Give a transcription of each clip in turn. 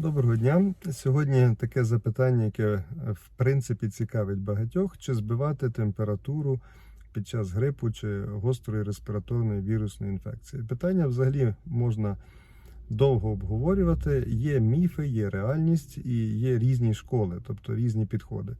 Доброго дня. Сьогодні таке запитання, яке е, в принципі цікавить багатьох: чи збивати температуру під час грипу чи гострої респіраторної вірусної інфекції. Питання взагалі можна довго обговорювати. Є міфи, є реальність і є різні школи, тобто різні підходи.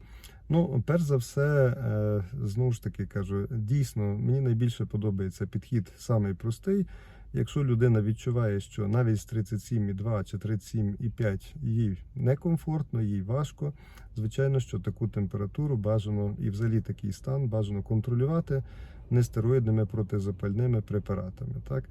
Ну, перш за все, е, знову ж таки кажу, дійсно мені найбільше подобається підхід самий простий. Якщо людина відчуває, що навіть з 37,2 чи 37,5 їй некомфортно, їй важко, звичайно, що таку температуру бажано і взагалі такий стан бажано контролювати нестероїдними протизапальними препаратами. Так?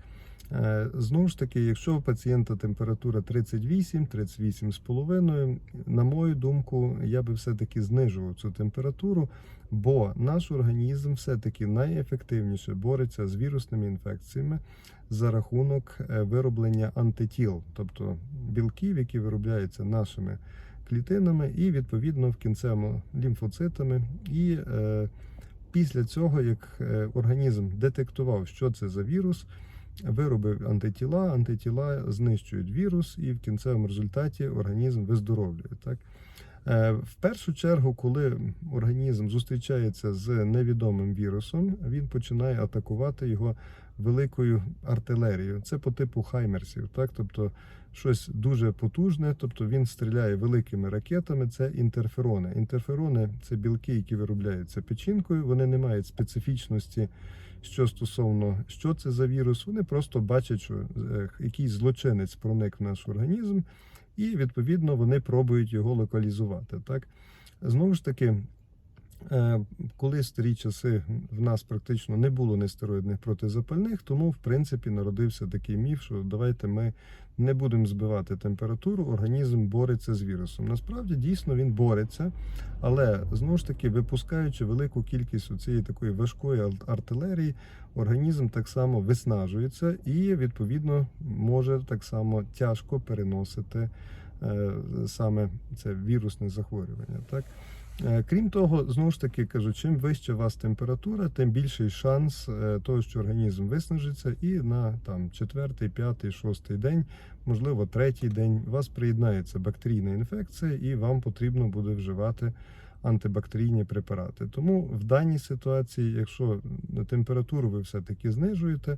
Е, Знову ж таки, якщо у пацієнта температура 38, 38,5, на мою думку, я би все-таки знижував цю температуру, бо наш організм все-таки найефективніше бореться з вірусними інфекціями за рахунок е, вироблення антитіл, тобто білків, які виробляються нашими клітинами, і відповідно в кінцевому лімфоцитами. І е, після цього, як організм детектував, що це за вірус, виробив антитіла, антитіла знищують вірус, і в кінцевому результаті організм виздоровлює. Так? Е, В першу чергу, коли організм зустрічається з невідомим вірусом, він починає атакувати його великою артилерією. Це по типу хаймерсів, так тобто щось дуже потужне, тобто він стріляє великими ракетами. Це інтерферони. Інтерферони це білки, які виробляються печінкою. Вони не мають специфічності. Що стосовно що це за вірус, вони просто бачать, що е, якийсь злочинець проник в наш організм, і відповідно вони пробують його локалізувати. Так знову ж таки, коли старі часи в нас практично не було нестероїдних протизапальних, тому в принципі народився такий міф, що давайте ми не будемо збивати температуру, організм бореться з вірусом. Насправді дійсно він бореться, але знову ж таки, випускаючи велику кількість цієї такої важкої ар- артилерії, організм так само виснажується і відповідно може так само тяжко переносити е, саме це вірусне захворювання. Так? Е, Крім того, знову ж таки кажу, чим вища у вас температура, тим більший шанс е, того, що організм виснажиться, і на там четвертий, п'ятий, шостий день, можливо, третій день, у вас приєднається бактерійна інфекція, і вам потрібно буде вживати антибактерійні препарати. Тому в даній ситуації, якщо температуру ви все-таки знижуєте,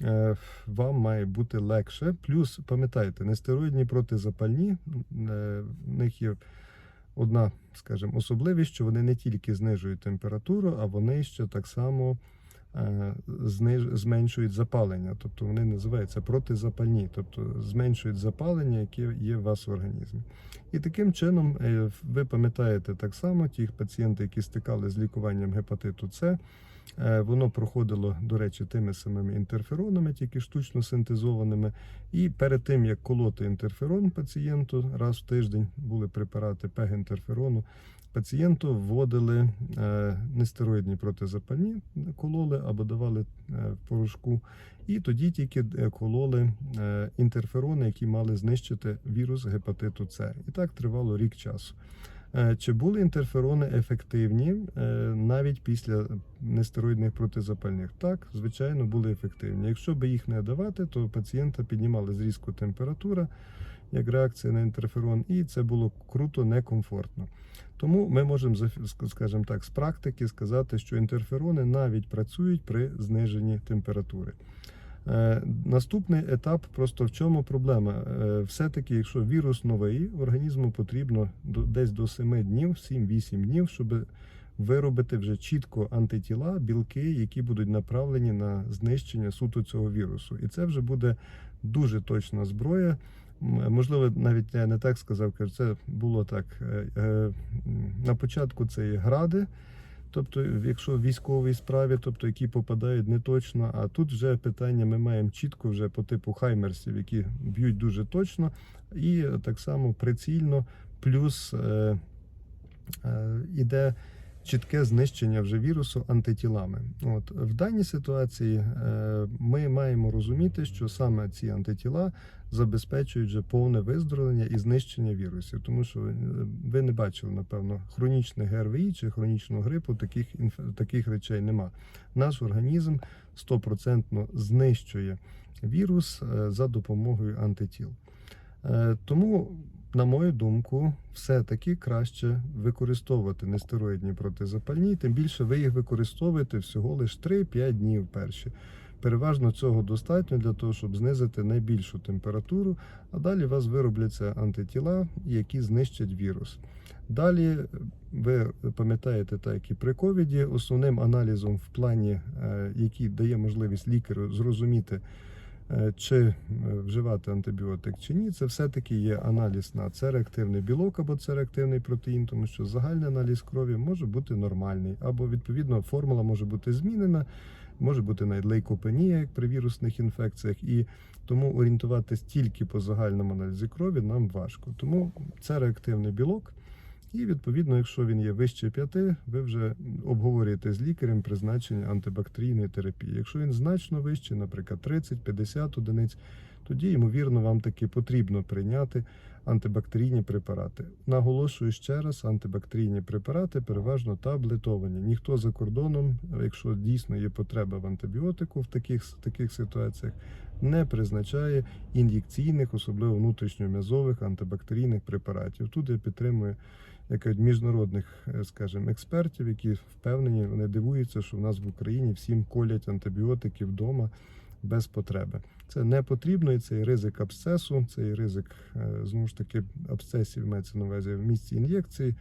е, вам має бути легше. Плюс пам'ятайте, нестероїдні протизапальні в них є одна, скажімо, особливість, що вони не тільки знижують температуру, а вони ще так само е, зменшують запалення. Тобто вони називаються протизапальні, тобто зменшують запалення, яке є у вас в організмі. І таким чином, е, ви пам'ятаєте так само, ті пацієнти, які стикали з лікуванням гепатиту С, воно проходило, до речі, тими самими інтерферонами, тільки штучно синтезованими. І перед тим, як колоти інтерферон пацієнту, раз в тиждень були препарати пегінтерферону, пацієнту вводили е, нестероїдні протизапальні, кололи або давали е, порошку. І тоді тільки е, кололи е, інтерферони, які мали знищити вірус гепатиту С. І так тривало рік часу. Е, Чи були інтерферони ефективні е, навіть після нестероїдних протизапальних? Так, звичайно, були ефективні. Якщо би їх не давати, то пацієнта піднімали зрізку температура як реакція на інтерферон, і це було круто некомфортно. Тому ми можемо скажімо так, з практики сказати, що інтерферони навіть працюють при зниженні температури. Е, Наступний етап просто в чому проблема? Е, Все-таки, якщо вірус новий, організму потрібно десь до 7 днів, 7-8 днів, щоб виробити вже чітко антитіла, білки, які будуть направлені на знищення суто цього вірусу. І це вже буде дуже точна зброя. Можливо, навіть я не так сказав, це було так. е, На початку це є гради. Тобто, якщо в військовій справі, тобто які попадають не точно, а тут вже питання ми маємо чітко вже по типу хаймерсів, які б'ють дуже точно, і так само прицільно, плюс е, е, іде чітке знищення вже вірусу антитілами. От в даній ситуації е, ми маємо розуміти, що саме ці антитіла забезпечують вже повне виздоровлення і знищення вірусів, тому що е, ви не бачили, напевно, хронічне ГРВІ чи хронічного грипу, таких таких речей нема. Наш організм стопроцентно знищує вірус е, за допомогою антитіл. Тому на мою думку, все-таки краще використовувати нестероїдні протизапальні, тим більше ви їх використовуєте всього лише 3-5 днів перші. Переважно цього достатньо для того, щоб знизити найбільшу температуру, а далі у вас виробляться антитіла, які знищать вірус. Далі ви пам'ятаєте, так і при ковіді, основним аналізом в плані, е, який дає можливість лікарю зрозуміти, е, чи е, вживати антибіотик чи ні, це все-таки є аналіз на С-реактивний білок або С-реактивний протеїн, тому що загальний аналіз крові може бути нормальний, або відповідно формула може бути змінена, може бути навіть лейкопенія, як при вірусних інфекціях, і тому орієнтуватись тільки по загальному аналізі крові нам важко. Тому це реактивний білок. І відповідно, якщо він є вище 5, ви вже обговорюєте з лікарем призначення антибактерійної терапії. Якщо він значно вищий, наприклад, 30-50 одиниць, тоді, ймовірно, вам таки потрібно прийняти антибактерійні препарати. Наголошую ще раз, антибактерійні препарати переважно таблетовані. Ніхто за кордоном, якщо дійсно є потреба в антибіотику в таких, таких ситуаціях, не призначає ін'єкційних, особливо внутрішньом'язових антибактерійних препаратів. Тут я підтримую як кажуть, міжнародних, е, скажімо, експертів, які впевнені, вони дивуються, що в нас в Україні всім колять антибіотики вдома без потреби. Це не потрібно, і це і ризик абсцесу, це і ризик е, знову ж таки абсцесів мається на увазі в місці ін'єкції.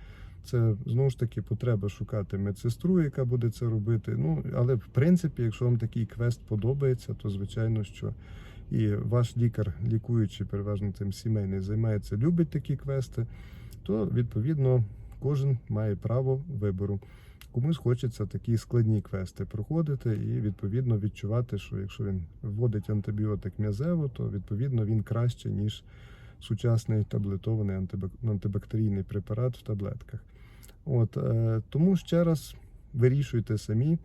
Це знову ж таки потреба шукати медсестру, яка буде це робити. Ну але в принципі, якщо вам такий квест подобається, то звичайно, що і ваш лікар, лікуючий переважно тим сімейний, займається, любить такі квести, то відповідно кожен має право вибору. Комусь хочеться такі складні квести проходити і відповідно відчувати, що якщо він вводить антибіотик м'язево, то відповідно він краще ніж сучасний таблетований антибак- антибактерійний препарат в таблетках. От е, тому ще раз вирішуйте самі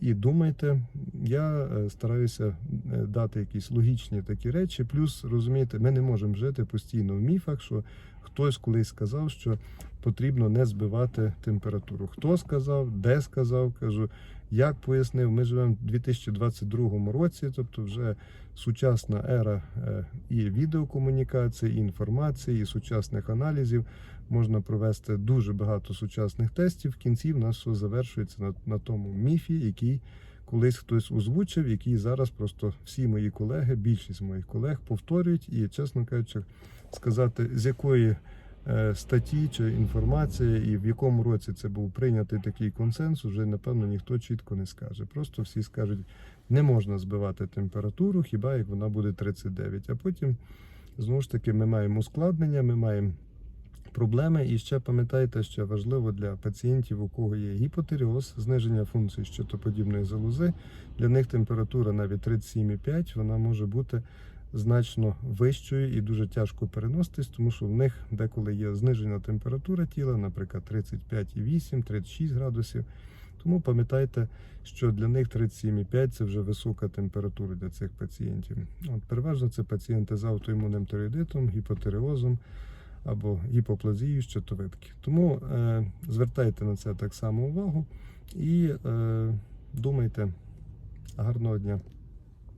і думайте. Я е, стараюся е, дати якісь логічні такі речі. Плюс розумієте, ми не можемо жити постійно в міфах, що хтось колись сказав, що потрібно не збивати температуру. Хто сказав, де сказав, кажу, як пояснив. Ми живемо в 2022 році, тобто вже сучасна ера е, і відеокомунікації, і інформації, і сучасних аналізів. Можна провести дуже багато сучасних тестів. В кінці в нас все завершується на, на тому міфі, який колись хтось озвучив, який зараз просто всі мої колеги, більшість моїх колег повторюють. І, чесно кажучи, сказати, з якої е, статті чи інформації, і в якому році це був прийнятий такий консенсус, вже напевно ніхто чітко не скаже. Просто всі скажуть, не можна збивати температуру, хіба як вона буде 39. А потім знову ж таки ми маємо ускладнення, ми маємо. Проблеми і ще пам'ятайте, що важливо для пацієнтів, у кого є гіпотеріоз, зниження функції щитоподібної залози. Для них температура навіть 37,5 вона може бути значно вищою і дуже тяжко переноситись, тому що в них деколи є знижена температура тіла, наприклад, 35,8, 36 градусів. Тому пам'ятайте, що для них 37,5 це вже висока температура для цих пацієнтів. От переважно це пацієнти з аутоімунним тиреоїдитом, гіпотереозом або гіпоплазію щитовидки. Тому е, звертайте на це так само увагу і е, думайте. Гарного дня!